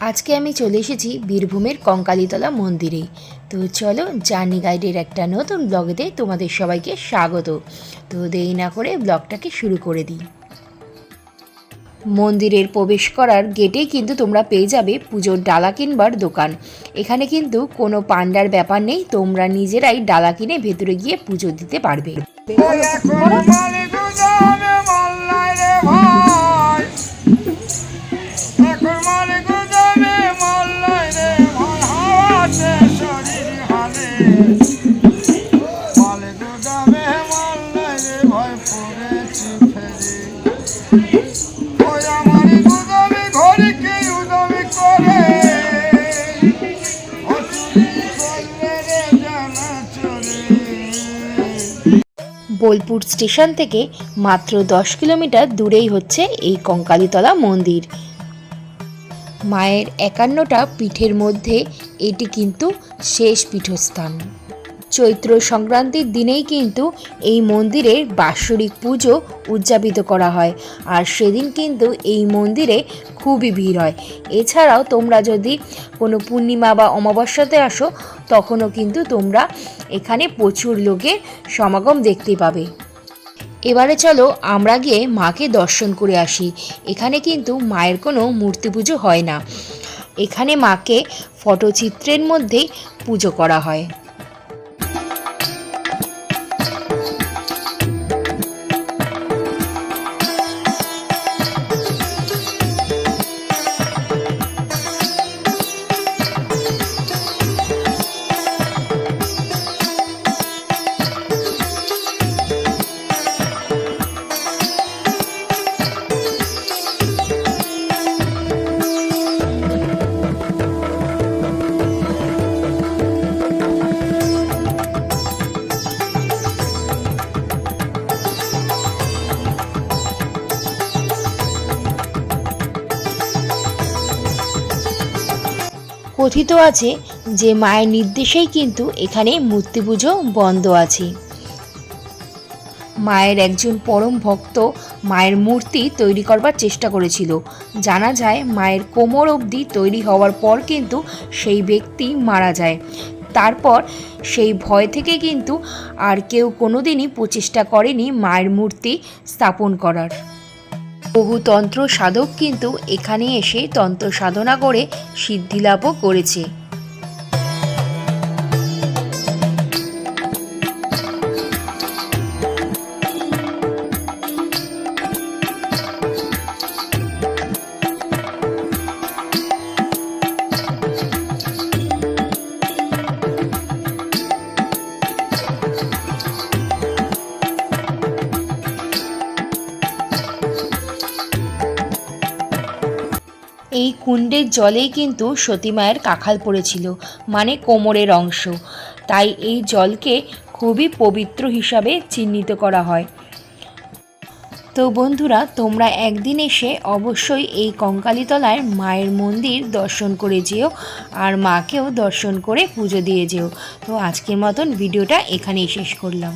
আজকে আমি চলে এসেছি বীরভূমের কঙ্কালীতলা মন্দিরে। তো চলো জার্নি গাইডের একটা নতুন ব্লগেতে তোমাদের সবাইকে স্বাগত। তো দেরি না করে ব্লগটাকে শুরু করে দিই। মন্দিরের প্রবেশ করার গেটেই কিন্তু তোমরা পেয়ে যাবে পুজোর ডালা কিনবার দোকান। এখানে কিন্তু কোনো পান্ডার ব্যাপার নেই, তোমরা নিজেরাই ডালা কিনে ভেতরে গিয়ে পুজো দিতে পারবে। বোলপুর স্টেশন থেকে মাত্র দশ কিলোমিটার দূরেই হচ্ছে এই কঙ্কালীতলা মন্দির। মায়ের একান্নটা পিঠের মধ্যে এটি কিন্তু শেষ পীঠস্থান। চৈত্র সংক্রান্তির দিনেই কিন্তু এই মন্দিরের বাৎসরিক পুজো উদযাপিত করা হয়। আর সেদিন কিন্তু এই মন্দিরে খুবই ভিড় হয়। এছাড়াও তোমরা যদি কোনো পূর্ণিমা বা অমাবস্যাতে আসো, তখনও কিন্তু তোমরা এখানে প্রচুর লোকের সমাগম দেখতে পাবে। এবারে চলো আমরা গিয়ে মাকে দর্শন করে আসি। এখানে কিন্তু মায়ের কোনো মূর্তি পুজো হয় না। এখানে মাকে ফটোচিত্রের মধ্যেই পুজো করা হয়। কথিত আছে যে মায়ের নির্দেশেই কিন্তু এখানে মূর্তি পুজো বন্ধ আছে। মায়ের একজন পরম ভক্ত মায়ের মূর্তি তৈরি করবার চেষ্টা করেছিল। জানা যায় মায়ের কোমর অবধি তৈরি হওয়ার পর কিন্তু সেই ব্যক্তি মারা যায়। তারপর সেই ভয় থেকে কিন্তু আর কেউ কোনোদিনই প্রচেষ্টা করেনি মায়ের মূর্তি স্থাপন করার। বহু তন্ত্র সাধক কিন্তু এখানে এসে তন্ত্র সাধনা করে সিদ্ধিলাভও করেছে। এই কুণ্ডের জলেই কিন্তু সতীমায়ের কাখাল পড়েছিল মানে কোমরের অংশ। তাই এই জলকে খুবই পবিত্র হিসাবে চিহ্নিত করা হয়। তো বন্ধুরা, তোমরা একদিন এসে অবশ্যই এই কঙ্কালীতলায় মায়ের মন্দির দর্শন করে যেও, আর মাকেও দর্শন করে পুজো দিয়ে যেও। তো আজকের মতন ভিডিওটা এখানেই শেষ করলাম।